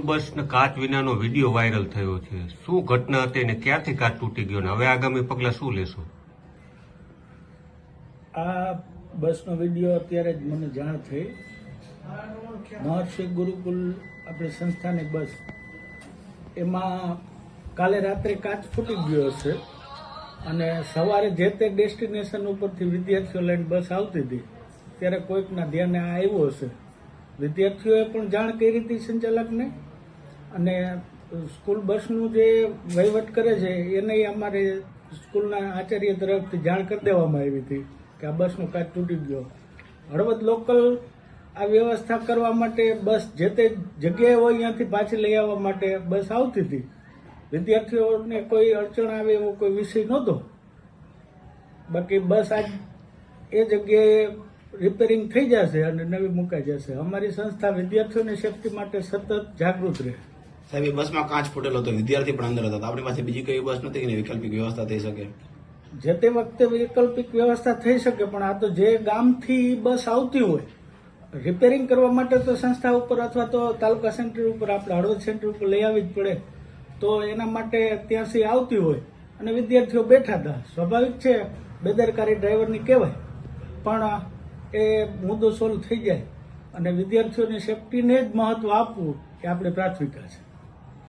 School બસના કાચ વિનાનો વીડિયો વાયરલ થયો છે. શું ઘટના હતી અને ક્યાંથી કાચ તૂટી ગયો ને? હવે આગામી પગલા શું લેશો? આ બસનો વીડિયો અત્યારે જ મને જાણ થઈ. મહર્ષિ ગુરુકુલ આપણી સંસ્થાની બસ. એમાં કાલે રાત્રે કાચ ફૂટી ગયો હશે અને સવારે જે તે ડેસ્ટિનેશન ઉપરથી વિદ્યાર્થીઓ લઈને બસ આવતી હતી, ત્યારે કોઈકના ધ્યાને આવ્યો હશે. વિદ્યાર્થીઓએ પણ જાણ કરી હતી સંચાલકને? અને સ્કૂલ બસનું જે વહીવટ કરે છે, એને અમારે સ્કૂલના આચાર્ય તરફથી જાણ કરી દેવામાં આવી હતી કે આ બસનો કાચ તૂટી ગયો. હળવદ લોકલ આ વ્યવસ્થા કરવા માટે બસ જે તે જગ્યાએ હોય ત્યાંથી પાછી લઈ આવવા માટે બસ આવતી હતી. વિદ્યાર્થીઓને કોઈ અડચણ આવે એવો કોઈ વિષય નહોતો. બાકી બસ આજ એ જગ્યાએ રિપેરિંગ થઈ જશે અને નવી મુકાઈ જશે. અમારી સંસ્થા વિદ્યાર્થીઓની સેફટી માટે સતત જાગૃત રહે. સાહેબ, એ બસમાં કાચ ફૂટેલો હતો, વિદ્યાર્થી પણ અંદર હતા. આપણી પાસે બીજી કઈ બસ નથી કે વૈકલ્પિક વ્યવસ્થા થઈ શકે? જે તે વખતે વૈકલ્પિક વ્યવસ્થા થઈ શકે, પણ આ તો જે ગામથી બસ આવતી હોય રિપેરિંગ કરવા માટે તો સંસ્થા ઉપર અથવા તો તાલુકા સેન્ટર ઉપર, આપણે હળવદ સેન્ટર ઉપર લઈ આવવી જ પડે. તો એના માટે ત્યાંથી આવતી હોય અને વિદ્યાર્થીઓ બેઠા હતા. સ્વાભાવિક છે, બેદરકારી ડ્રાઈવરની કહેવાય, પણ એ મુદ્દો સોલ્વ થઈ જાય. અને વિદ્યાર્થીઓની સેફટીને જ મહત્વ આપવું એ આપણી પ્રાથમિકતા છે.